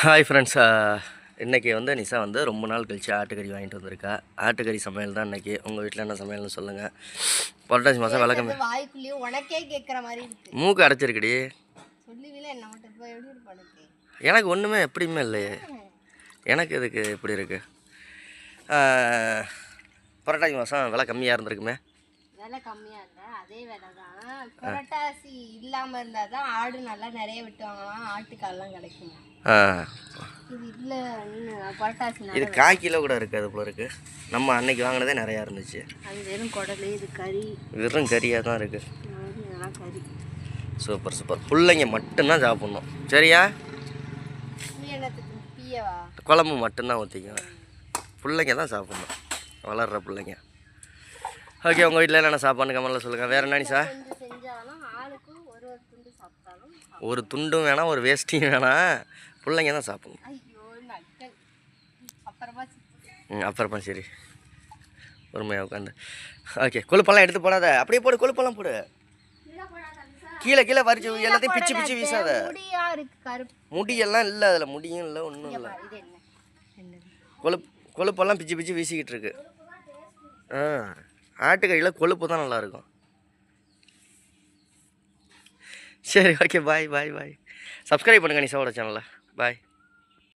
Hi friends இன்றைக்கி வந்து நிஷா வந்து ரொம்ப நாள் கழிச்சு ஆட்டுக்கறி வாங்கிட்டு வந்திருக்கா. ஆட்டுக்கறி சமையல் தான் இன்றைக்கி உங்கள் வீட்டில் என்ன சமையல்னு சொல்லுங்கள் புரட்டாசி மாதம் விளக்கம் வாய்க்குள்ளேயே உனக்கே கேட்குற மாதிரி இருக்கு. மூக்கு அடைச்சிருக்குடி. எப்படி எனக்கு ஒன்றுமே எப்படியுமே இல்லையே. எனக்கு இதுக்கு இப்படி இருக்குது புரட்டாசி மாதம் விலை கம்மியாக இருந்திருக்குமே. விலை கம்மியாக இல்லை அதே விலை தான் இல்லாமல் இருந்தால் தான் ஆடு நல்லா நிறைய விட்டுவாங்களாம் ஆட்டுக்கால்லாம் கிடைக்குமா? ஆ, இது இல்லை புரட்டாசி இது கால் கிலோ கூட இருக்குது போல இருக்குது நம்ம அன்னைக்கு வாங்கினதே நிறையா இருந்துச்சு. அது வெறும் குடல் இது கறி. வெறும் கறியாக தான் இருக்குது கறி. Super super. பிள்ளைங்க மட்டும்தான் சாப்பிட்ணும். சரியா? குழம்பு மட்டும்தான் ஊற்றிக்கும் பிள்ளைங்க தான் சாப்பிட்ணும். வளர்கிற பிள்ளைங்க. ஓகே உங்கள் வீட்டில் என்னென்ன சாப்பாடு கமலில் சொல்லுங்கள் வேறு என்ன நிஷா ஒரு துண்டும் வேணாம் ஒரு வேஸ்டியும் வேணாம் பிள்ளைங்க தான் சாப்பிடணும். ம் அப்புறமா சரி. பொறுமையாக உட்காந்து ஓகே கொழுப்பெல்லாம் எடுத்து போடாத. அப்படியே போடு கொழுப்பெல்லாம் போடு. கீழே கீழே வரிச்சு எல்லாத்தையும் பிச்சு பிச்சு வீசாத. முடியெல்லாம் இல்லை அதில் முடியும் இல்லை ஒன்றும் இல்லை. கொழுப்பு கொழுப்பெல்லாம் பிச்சு பிச்சு வீசிக்கிட்டு இருக்கு. ஆ ஆட்டுக்கறியில் கொழுப்பு தான் நல்லாயிருக்கும் சரி ஓகே பாய் பாய் பாய் சப்ஸ்கிரைப் பண்ணுங்க நிஷாவோட சேனலில் பாய்